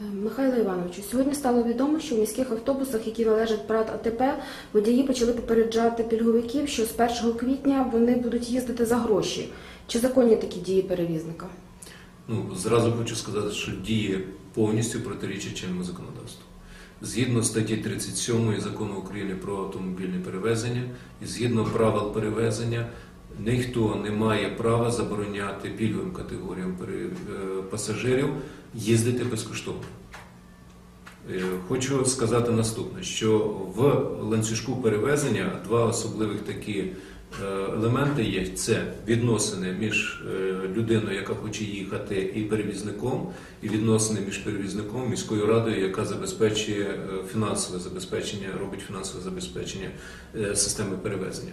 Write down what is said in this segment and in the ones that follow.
Е, Михайло Івановичу, сьогодні стало відомо, що в міських автобусах, які належать ПРАТ АТП, водії почали попереджати пільговиків, що з 1 квітня вони будуть їздити за гроші. Чи законні такі дії перевізника? Ну, зразу хочу сказати, що діє повністю протирічить чинному законодавству. Згідно статті 37 закону України про автомобільне перевезення і згідно правил перевезення, ніхто не має права забороняти пільговим категоріям е, пасажирів їздити безкоштовно. Е, Хочу сказати наступне, що в ланцюжку перевезення два особливих такі е, елементи є: це відносини між людиною, яка хоче їхати, і перевізником, і відносини між перевізником, міською радою, яка забезпечує фінансове забезпечення, робить фінансове забезпечення системи перевезення.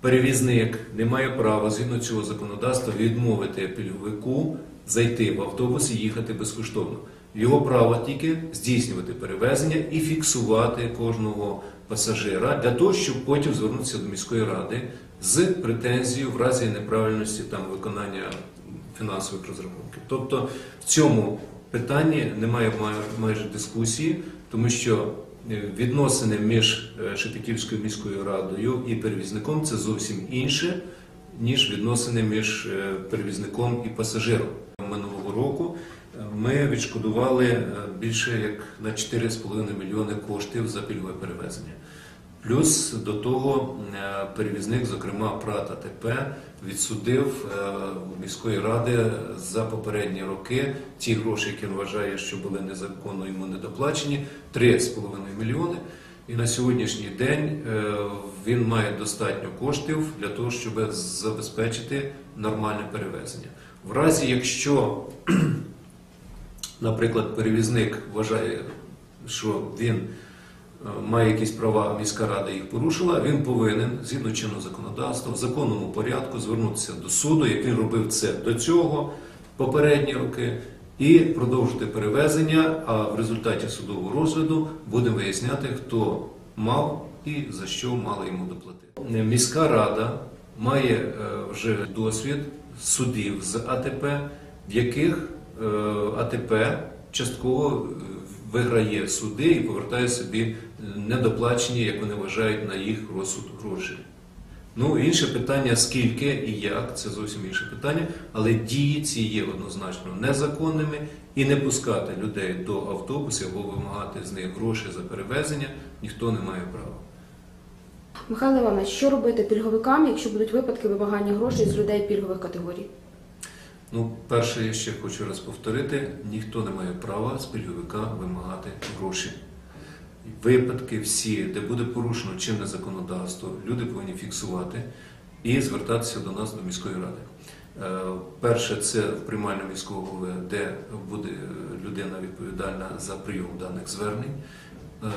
Перевізник не має права згідно цього законодавства відмовити пільговику зайти в автобус і їхати безкоштовно. Його право тільки здійснювати перевезення і фіксувати кожного пасажира для того, щоб потім звернутися до міської ради з претензією в разі неправильності там виконання фінансових розрахунків. Тобто в цьому питанні немає майже дискусії, тому що відносини між е, Шепетівською міською радою і перевізником це зовсім інше, ніж відносини між е, перевізником і пасажиром. Минулого року е, ми відшкодували більше як на 4,5 мільйони коштів за пільгове перевезення. Плюс до того перевізник, зокрема ПРАТ АТП, відсудив міської ради за попередні роки ті гроші, які він вважає, що були незаконно йому недоплачені, 3,5 мільйони. І на сьогоднішній день е, він має достатньо коштів для того, щоб забезпечити нормальне перевезення. В разі, якщо, наприклад, перевізник вважає, що він е, має якісь права, міська рада їх порушила, він повинен, згідно чинного законодавства, в законному порядку звернутися до суду, як він робив це до цього попередні роки, і продовжити перевезення. А в результаті судового розгляду будемо виясняти, хто мав і за що мали йому доплатити. Міська рада має е, вже досвід судів з АТП, в яких е, АТП частково е, виграє суди і повертає собі недоплачені, як вони вважають, на їх розсуд гроші. Ну, інше питання, скільки і як, це зовсім інше питання, але дії ці є однозначно незаконними і не пускати людей до автобусів або вимагати з них гроші за перевезення ніхто не має права. Михайло Іванович, що робити пільговикам, якщо будуть випадки вимагання грошей з людей пільгових категорій? Ну, перше, я ще хочу раз повторити: ніхто не має права з пільговика вимагати гроші. Випадки всі, де буде порушено чинне законодавство, люди повинні фіксувати і звертатися до нас, до міської ради. Е, Перше, це в приймальному міського голови, де буде людина відповідальна за прийом даних звернень. Е,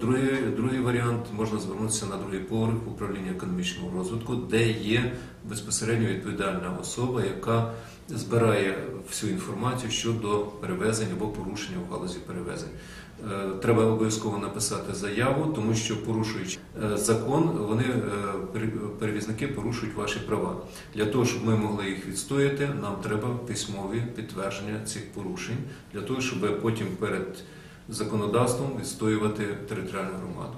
Другий, другий варіант можна звернутися на другий поверх управління економічного розвитку, де є безпосередньо відповідальна особа, яка збирає всю інформацію щодо перевезень або порушення в галузі перевезень. Е, Треба обов'язково написати заяву, тому що порушуючи е, закон, вони перевізники порушують ваші права. Для того, щоб ми могли їх відстояти, нам треба письмові підтвердження цих порушень, для того, щоб потім перед законодавством відстоювати територіальну громаду.